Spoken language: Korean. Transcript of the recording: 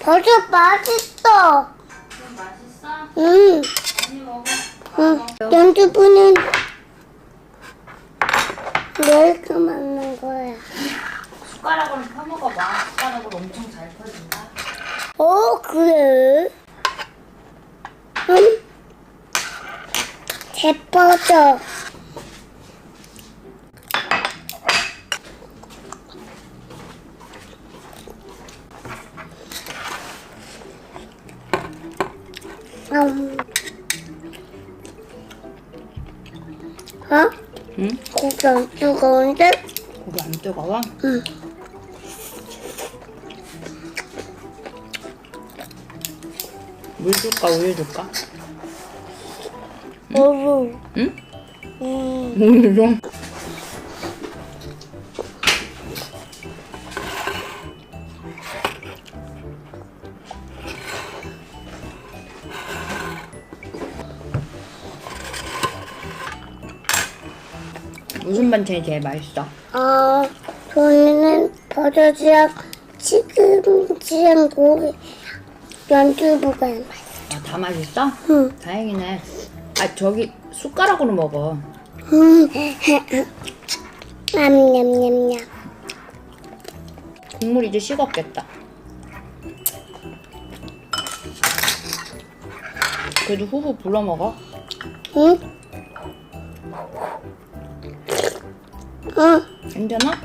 버섯 맛있어. 좀 맛있어? 응. 많이 먹어. 응. 연두부는 왜 이렇게 먹는 거야? 숟가락으로 펴먹어봐. 숟가락으로 엄청 잘 펴진다. 어, 그래? 응? 제퍼져. 음. 어? 응? 고기 안 뜨거운데? 고기 안 뜨거워? 응. 물 줄까 우유 줄까? 응? 음. 우유 좀. 무슨 반찬이 제일 맛있어? 어, 저희는 버섯이랑 치즈랑 고기, 연두부가 맛있어. 아, 다 맛있어? 응. 다행이네. 아 저기 숟가락으로 먹어. 음. 냠냠냠냠. 국물 이제 식었겠다. 그래도 후후 불러 먹어. 응? 응. 괜찮아?